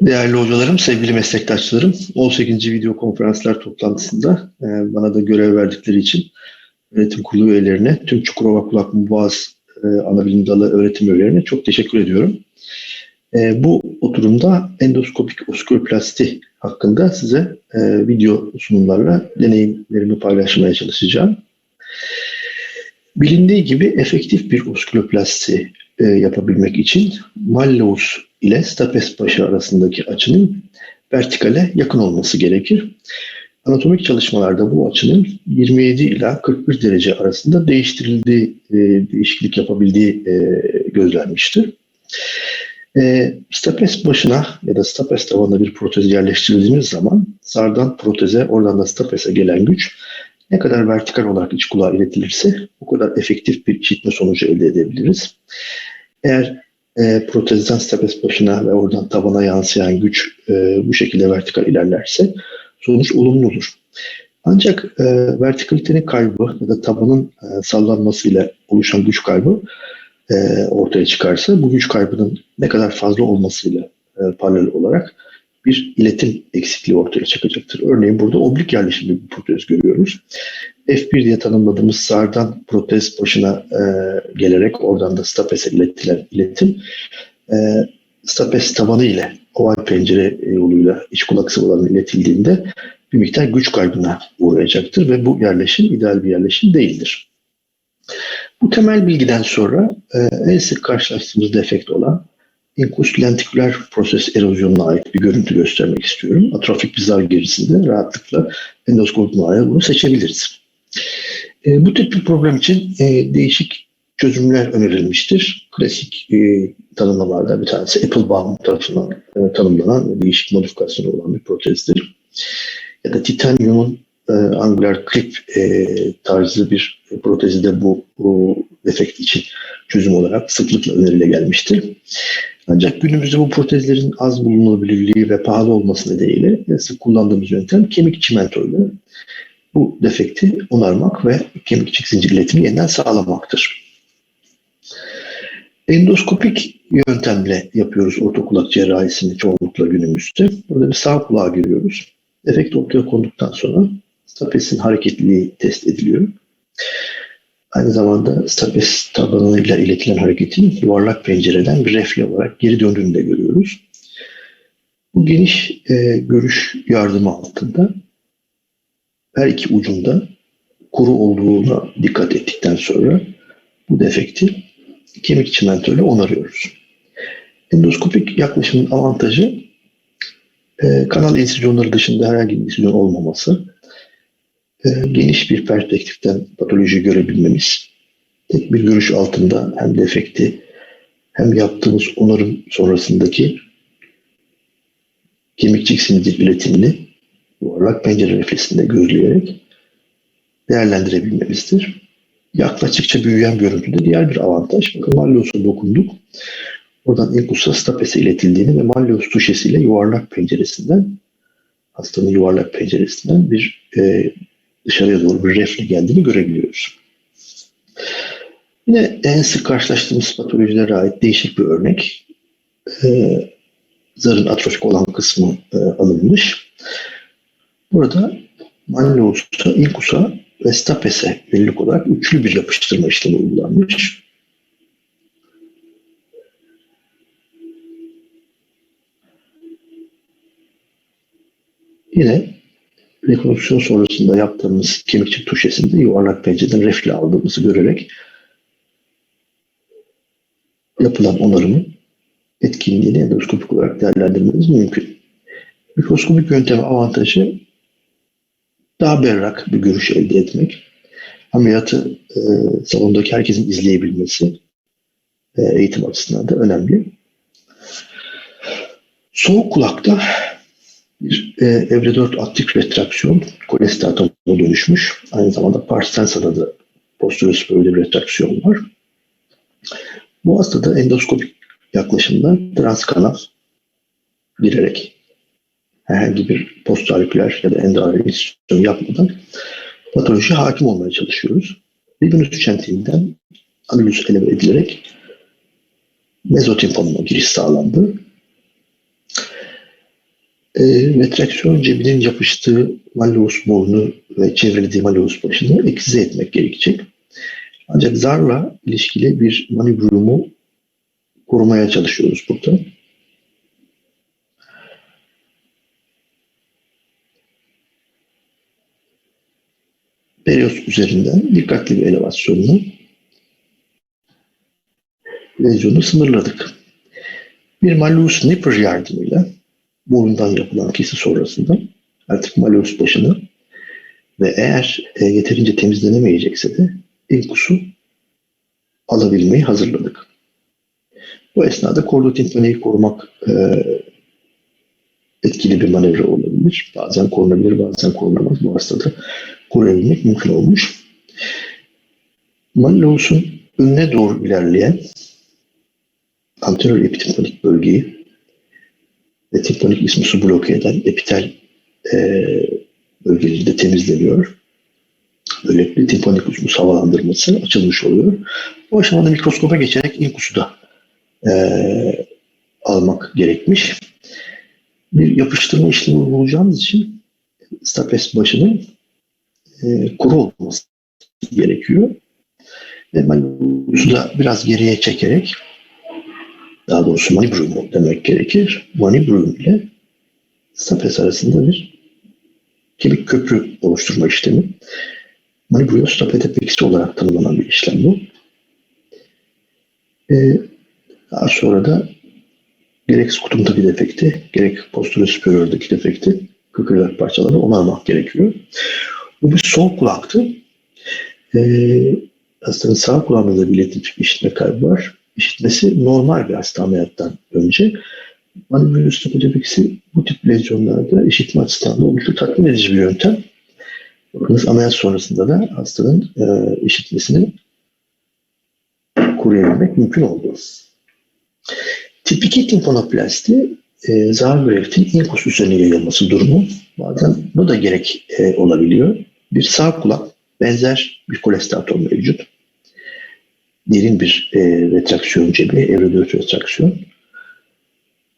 Değerli hocalarım, sevgili meslektaşlarım, 18. video konferanslar toplantısında e, bana da görev verdikleri için öğretim kurulu üyelerine, tüm Çukurova Kulak Boğaz e, Anabilim Dalı öğretim üyelerine çok teşekkür ediyorum. E, bu oturumda endoskopik oskoplasti hakkında size video sunumlarla deneyimlerimi paylaşmaya çalışacağım. Bilindiği gibi efektif bir oskoplasti yapabilmek için Malleus ile stapes başı arasındaki açının vertikale yakın olması gerekir. Anatomik çalışmalarda bu açının 27 ila 41 derece arasında değiştirildiği, e, değişiklik yapabildiği e, gözlenmiştir. E, stapes başına ya da stapes tabanına bir protez yerleştirildiğimiz zaman sardan proteze, oradan da stapese gelen güç ne kadar vertikal olarak iç kulağa iletilirse o kadar efektif bir işitme sonucu elde edebiliriz. Eğer e, protezden stapes başına ve oradan tabana yansıyan güç e, bu şekilde vertikal ilerlerse sonuç olumlu olur. Ancak e, vertikalitenin kaybı ya da tabanın e, sallanmasıyla oluşan güç kaybı e, ortaya çıkarsa bu güç kaybının ne kadar fazla olmasıyla e, paralel olarak bir iletim eksikliği ortaya çıkacaktır. Örneğin burada oblik yerleşimli bir protez görüyoruz. F1 diye tanımladığımız sardan protez başına e, gelerek oradan da stapes'e iletilen iletim e, stapes tabanı ile oval pencere yoluyla iç kulak sıvılarına iletildiğinde bir miktar güç kaybına uğrayacaktır ve bu yerleşim ideal bir yerleşim değildir. Bu temel bilgiden sonra e, en sık karşılaştığımız defekt olan inkus lentiküler proses erozyonuna ait bir görüntü göstermek istiyorum. Atrofik bir zar gerisinde rahatlıkla endoskop bunu seçebiliriz. E, bu tip bir problem için e, değişik çözümler önerilmiştir. Klasik e, tanımlamalarda bir tanesi Applebaum tarafından e, tanımlanan değişik modifikasyonu olan bir protezdir. Ya da titanyumun e, angular clip e, tarzı bir protezi de bu, bu efekt için çözüm olarak sıklıkla önerile gelmiştir. Ancak günümüzde bu protezlerin az bulunabilirliği ve pahalı olması nedeniyle sık kullandığımız yöntem kemik çimentoyla bu defekti onarmak ve kemikçik zincir iletimi yeniden sağlamaktır. Endoskopik yöntemle yapıyoruz ortokulak cerrahisini çoğunlukla günümüzde. Burada bir sağ kulağa giriyoruz. Defekt ortaya konduktan sonra stapesin hareketliliği test ediliyor. Aynı zamanda stapes tabanıyla iletilen hareketin yuvarlak pencereden bir refle olarak geri döndüğünü de görüyoruz. Bu geniş e, görüş yardımı altında her iki ucunda kuru olduğuna dikkat ettikten sonra bu defekti kemik çimentoyla onarıyoruz. Endoskopik yaklaşımın avantajı e, kanal insizyonları dışında herhangi bir insizyon olmaması, e, geniş bir perspektiften patoloji görebilmemiz, tek bir görüş altında hem defekti hem yaptığımız onarım sonrasındaki kemikçik sinir iletimini yuvarlak pencere refleksinde gözleyerek değerlendirebilmemizdir. Yaklaştıkça büyüyen görüntüde diğer bir avantaj. Bakın Malleus'a dokunduk. Oradan Inkus'a stapese iletildiğini ve Malleus tuşesiyle yuvarlak penceresinden hastanın yuvarlak penceresinden bir e, dışarıya doğru bir refle geldiğini görebiliyoruz. Yine en sık karşılaştığımız patolojilere ait değişik bir örnek. E, zarın atrofik olan kısmı e, alınmış. Burada Malleus'a, Inkus'a ve Stapes'e olarak üçlü bir yapıştırma işlemi uygulanmış. Yine rekonstrüksiyon sonrasında yaptığımız kemikçik tuşesinde yuvarlak pencereden refle aldığımızı görerek yapılan onarımın etkinliğini endoskopik olarak değerlendirmemiz mümkün. Mikroskopik yöntem avantajı daha berrak bir görüş elde etmek. Ameliyatı e, salondaki herkesin izleyebilmesi e, eğitim açısından da önemli. Soğuk kulakta bir e, evre 4 aktif retraksiyon kolesteatomuna dönüşmüş. Aynı zamanda parsensada da posterior böyle bir retraksiyon var. Bu hastada endoskopik yaklaşımda transkanal girerek herhangi bir postaliküler ya da endoaristyon yapmadan patoloji hakim olmaya çalışıyoruz. Ribinus çentiğinden anülüs eleve edilerek mezotimfonuma giriş sağlandı. e, retraksiyon cebinin yapıştığı malleus boynu ve çevrelediği malleus başını eksize etmek gerekecek. Ancak zarla ilişkili bir manibrumu korumaya çalışıyoruz burada. Perios üzerinden dikkatli bir elevasyonla lezyonu sınırladık. Bir malleus nipper yardımıyla boyundan yapılan kesi sonrasında artık malleus başını ve eğer e, yeterince temizlenemeyecekse de inkusu alabilmeyi hazırladık. Bu esnada kordotimpaneyi korumak e, etkili bir manevra olabilir. Bazen korunabilir, bazen korunamaz. Bu hastada koruyabilmek mümkün olmuş. Malleus'un önüne doğru ilerleyen anterior epitimpanik bölgeyi ve timpanik ismusu bloke eden epitel e, bölgeleri de temizleniyor. Böylelikle timpanik ismus havalandırması açılmış oluyor. Bu aşamada mikroskopa geçerek inkusu da e, almak gerekmiş. Bir yapıştırma işlemi bulacağımız için stapes başının e, kuru olması gerekiyor. Ve manusu da biraz geriye çekerek daha doğrusu manibrum demek gerekir. Manibrum ile stapes arasında bir kemik köprü oluşturma işlemi. Manibrio-stapetepexi olarak tanımlanan bir işlem bu. Ee, daha sonra da gerek skutumdaki defekti, gerek posterior superior'daki defekti, kıkırdak parçalarını onarmak gerekiyor. Bu bir sol kulaktı. Ee, hastanın sağ kulağında da biletik işitme kaybı var. İşitmesi normal bir hasta ameliyattan önce. Manibulus topodepiksi bu tip lezyonlarda işitme açısından da oldukça tatmin edici bir yöntem. Bakınız ameliyat sonrasında da hastanın e, işitmesini koruyabilmek mümkün oldu. Tip 2 timpanoplasti e, Zagrev'in inkus üzerine yayılması durumu. Bazen bu da gerek e, olabiliyor. Bir sağ kulak benzer bir kolestatom mevcut. Derin bir e, retraksiyon cebi, evrodört retraksiyon.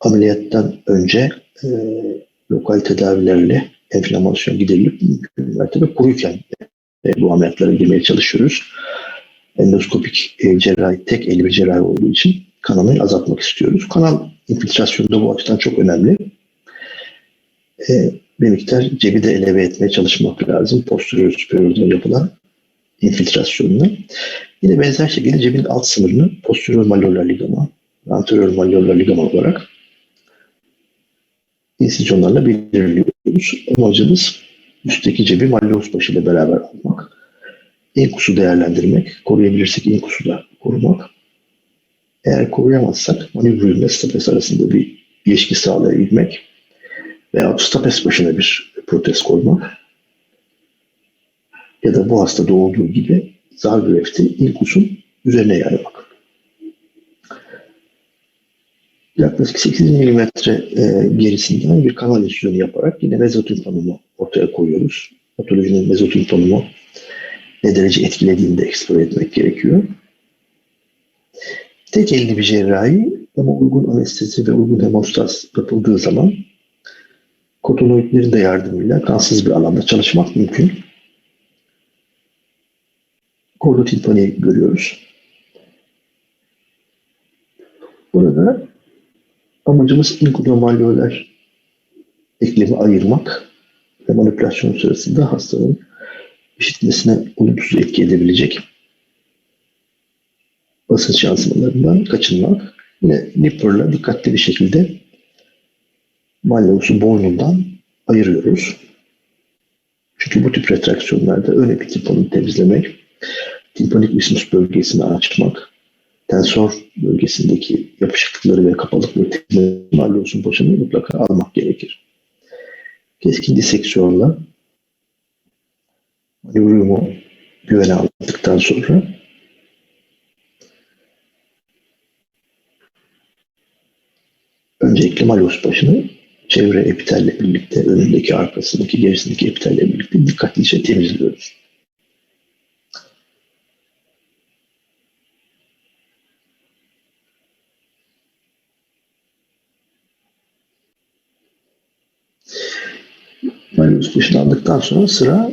Ameliyattan önce e, lokal tedavilerle enflamasyon giderilip mümkün mertebe kuruyken e, bu ameliyatlara girmeye çalışıyoruz. Endoskopik e, cerrahi, tek eli bir cerrahi olduğu için kanamayı azaltmak istiyoruz. Kanal infiltrasyonu da bu açıdan çok önemli. E, bir miktar cebi de eleve etmeye çalışmak lazım. Posterior superior'da yapılan infiltrasyonunu. Yine benzer şekilde cebin alt sınırını posterior malleolar ligaman, anterior malleolar ligaman olarak insisyonlarla belirliyoruz. Amacımız üstteki cebi malleus başı ile beraber almak. İnkusu değerlendirmek, koruyabilirsek inkusu da korumak. Eğer koruyamazsak manevra ve stapes arasında bir ilişki sağlayabilmek veya stapes başına bir protez koymak ya da bu hastada olduğu gibi zargrefti inkusun üzerine yaymak. Yaklaşık 8 mm e, gerisinden bir kanal enstitüsünü yaparak yine mezotympanonu ortaya koyuyoruz. Patolojinin mezotympanonu ne derece etkilediğini de eksplore etmek gerekiyor. Tek elli bir cerrahi ama uygun anestezi ve uygun hemostaz yapıldığı zaman kotonoidlerin de yardımıyla kansız bir alanda çalışmak mümkün. Kordotilpani görüyoruz. Burada amacımız inkudomalyoler eklemi ayırmak ve manipülasyon sırasında hastanın işitmesine olumsuz etki edebilecek basınç yansımalarından kaçınmak. Yine nipper'la dikkatli bir şekilde malleus'u boynundan ayırıyoruz. Çünkü bu tip retraksiyonlarda ön epitiponu temizlemek, timpanik ismus bölgesini açmak, tensor bölgesindeki yapışıklıkları ve kapalıkları malleus'un başını mutlaka almak gerekir. Keskin diseksiyonla manevrumu güvene aldıktan sonra öncelikle malleus başını çevre epitelle birlikte, önündeki, arkasındaki, gerisindeki epitelle birlikte dikkatlice temizliyoruz. Göğüs dışını aldıktan sonra sıra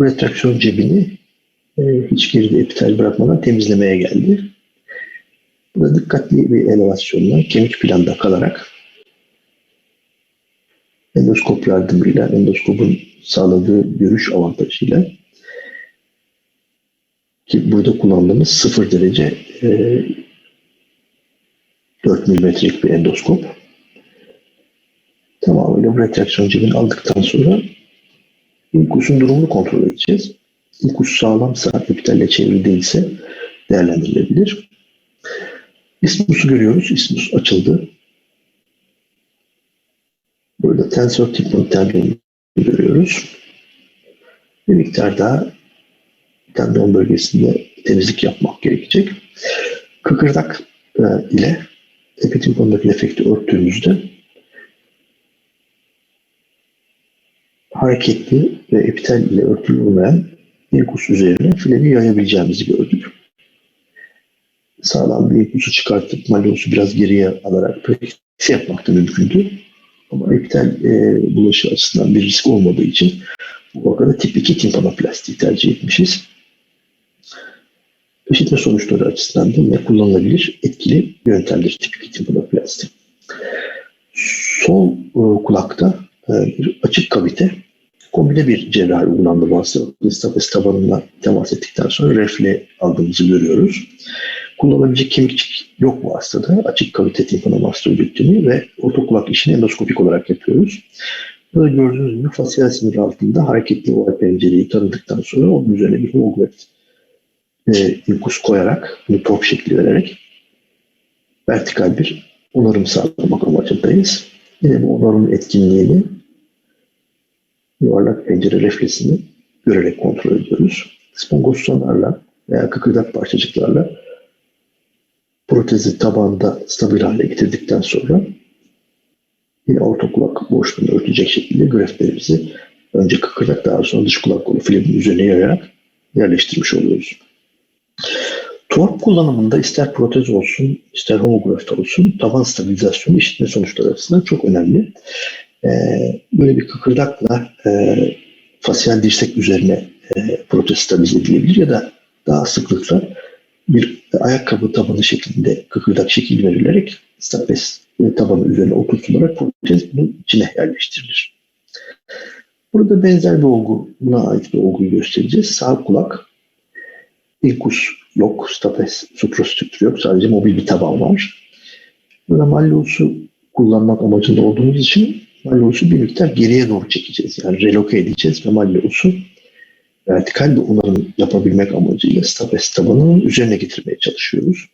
retraksiyon cebini e, hiç geride epitel bırakmadan temizlemeye geldi. Burada dikkatli bir elevasyonla kemik planda kalarak endoskop yardımıyla, endoskopun sağladığı görüş avantajıyla ki burada kullandığımız 0 derece e, 4 milimetrelik bir endoskop. Tamamıyla bu retraksiyon cebini aldıktan sonra ilkusun durumunu kontrol edeceğiz. İlkus sağlamsa, epitelle çevrili değilse değerlendirilebilir. İsmus'u görüyoruz. İsmus açıldı. Burada tensor tip tendonunu görüyoruz. Bir miktar daha tendon bölgesinde temizlik yapmak gerekecek. Kıkırdak e, ile epitimponundaki efekti örttüğümüzde hareketli ve epitel ile örtülü olmayan ilkus üzerine fileni yayabileceğimizi gördük. Sağlam bir ilkusu çıkartıp malyosu biraz geriye alarak pratik yapmak da mümkündü. Ama epitel e, bulaşı açısından bir risk olmadığı için bu vakada tip 2 timpanoplastiği tercih etmişiz. İşitme sonuçları açısından da yine kullanılabilir etkili yöntemdir tip 2 timpanoplasti. Sol e, kulakta e, bir açık kavite kombine bir cerrahi uygulandı hastalıklı stafes tabanına temas ettikten sonra refle aldığımızı görüyoruz. Kullanılabilecek kemikçik yok bu hastada. Açık kavite timpanomastoidektomi ve ortokulak işini endoskopik olarak yapıyoruz. Böyle gördüğünüz gibi fasyal sinir altında hareketli oval pencereyi tanıdıktan sonra onun üzerine bir homografi e, inkus koyarak, bunu top şekli vererek vertikal bir onarım sağlamak amacındayız. Yine bu onarım etkinliğini yuvarlak pencere refleksini görerek kontrol ediyoruz. Spongostanlarla veya kıkırdak parçacıklarla protezi tabanda stabil hale getirdikten sonra yine orta kulak boşluğunu örtecek şekilde greflerimizi önce kıkırdak daha sonra dış kulak kolu filmin üzerine yayarak yerleştirmiş oluyoruz. Tuhaf kullanımında ister protez olsun, ister homograft olsun taban stabilizasyonu işitme sonuçları açısından çok önemli. Ee, böyle bir kıkırdakla e, fasyal dirsek üzerine e, protez stabilize edilebilir ya da daha sıklıkla bir ayakkabı tabanı şeklinde kıkırdak şekil verilerek stapes tabanı üzerine oturtularak protez bunun içine yerleştirilir. Burada benzer bir olgu, buna ait bir olguyu göstereceğiz. Sağ kulak, ilkus yok, stapes suprastrüktür yok. Sadece mobil bir taban var. Burada mallosu kullanmak amacında olduğumuz için mallosu bir miktar geriye doğru çekeceğiz. Yani reloke edeceğiz ve mallosu vertikal bir onarım yapabilmek amacıyla stapes tabanının üzerine getirmeye çalışıyoruz.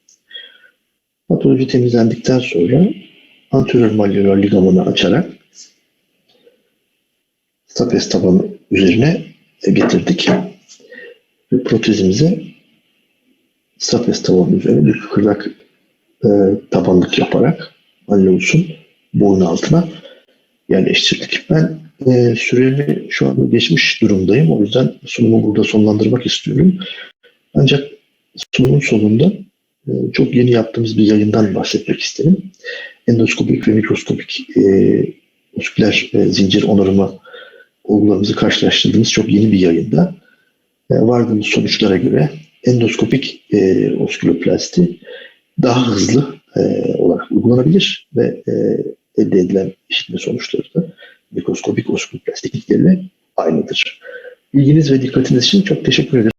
Patoloji temizlendikten sonra anterior malleolar ligamanı açarak stapes tabanı üzerine getirdik. Ve protezimize stapes tabanı üzerine bir kıkırdak e, tabanlık yaparak malleus'un boyun altına yerleştirdik. Ben e, süremi şu anda geçmiş durumdayım. O yüzden sunumu burada sonlandırmak istiyorum. Ancak sunumun sonunda e, çok yeni yaptığımız bir yayından bahsetmek isterim. Endoskopik ve mikroskopik e, musküler e, zincir onarımı olgularımızı karşılaştırdığımız çok yeni bir yayında e, vardığımız sonuçlara göre endoskopik e, osküloplasti daha hızlı e, olarak uygulanabilir ve e, elde edilen işitme sonuçları da mikroskopik teknikleriyle aynıdır. İlginiz ve dikkatiniz için çok teşekkür ederim.